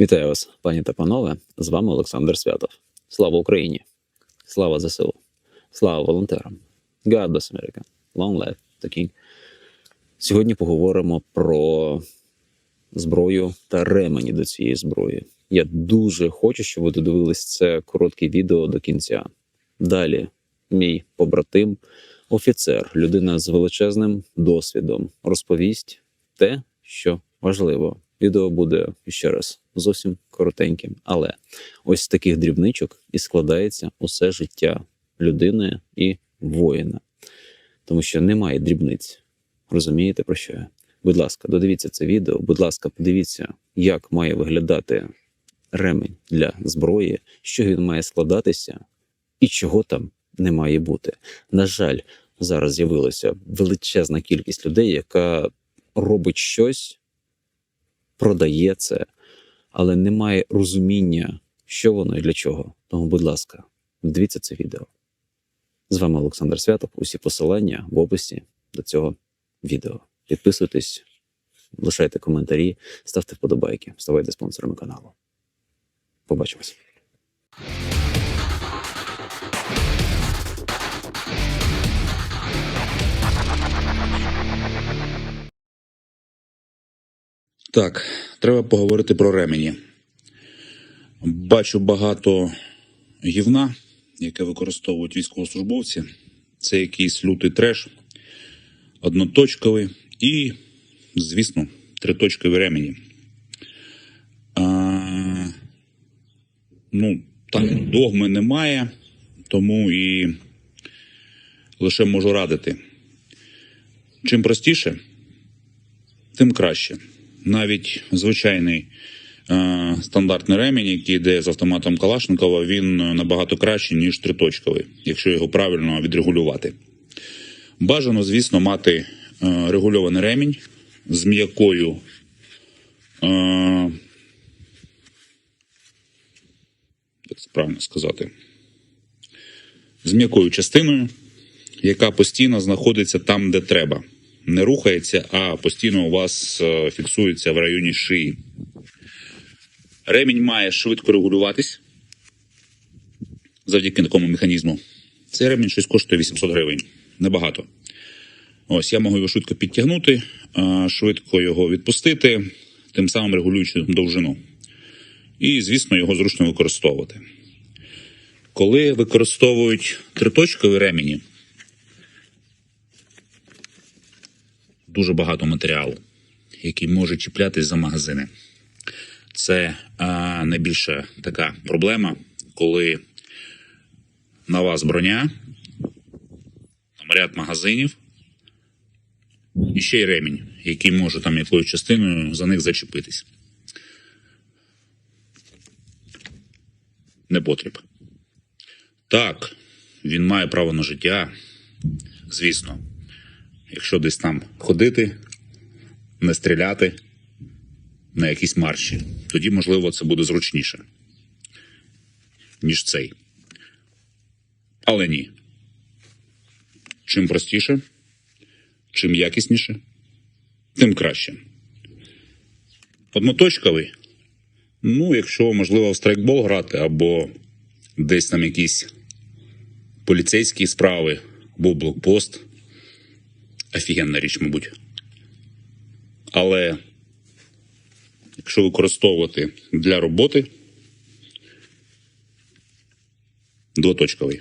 Вітаю вас, пані та панове. З вами Олександр Святов. Слава Україні! Слава ЗСУ! Слава волонтерам! God bless America! Long life the King! Сьогодні поговоримо про зброю та ремені до цієї зброї. Я дуже хочу, щоб ви додивились це коротке відео до кінця. Далі, мій побратим, офіцер, людина з величезним досвідом, розповість те, що важливо. Відео буде ще раз зовсім коротеньким, але ось з таких дрібничок і складається усе життя людини і воїна, тому що немає дрібниць. Розумієте про що я? Будь ласка, додивіться це відео. Будь ласка, подивіться, як має виглядати ремень для зброї, що він має складатися, і чого там не має бути. На жаль, зараз з'явилася величезна кількість людей, яка робить щось, продає це, але немає розуміння, що воно і для чого. Тому, будь ласка, дивіться це відео. З вами Олександр Святов. Усі посилання в описі до цього відео. Підписуйтесь, лишайте коментарі, ставте вподобайки, ставайте спонсорами каналу. Побачимось. Так, треба поговорити про ремені. Бачу багато гівна, яке використовують військовослужбовці. Це якийсь лютий треш, одноточковий і, звісно, триточкові ремені. А, ну, так, догми немає, тому і лише можу радити. Чим простіше, тим краще. Навіть звичайний е, стандартний ремінь, який йде з автоматом Калашникова, він е, набагато кращий, ніж триточковий, якщо його правильно відрегулювати. Бажано, звісно, мати е, регульований ремінь з м'якою. Е, як це правильно сказати? З м'якою частиною, яка постійно знаходиться там, де треба не рухається, а постійно у вас е, фіксується в районі шиї. Ремінь має швидко регулюватись завдяки такому механізму. Цей ремінь щось коштує 800 гривень. Небагато. Ось я можу його швидко підтягнути, е, швидко його відпустити, тим самим регулюючи довжину. І, звісно, його зручно використовувати. Коли використовують триточкові ремені, дуже багато матеріалу, який може чіплятись за магазини. Це а, найбільша така проблема, коли на вас броня, там ряд магазинів, і ще й ремінь, який може там якоюсь частиною за них зачепитись. Не потріб. Так, він має право на життя, звісно якщо десь там ходити, не стріляти на якісь марші, тоді, можливо, це буде зручніше, ніж цей. Але ні. Чим простіше, чим якісніше, тим краще. Одноточковий. Ну, якщо, можливо, в страйкбол грати, або десь там якісь поліцейські справи, або блокпост офігенна річ, мабуть. Але якщо використовувати для роботи, двоточковий.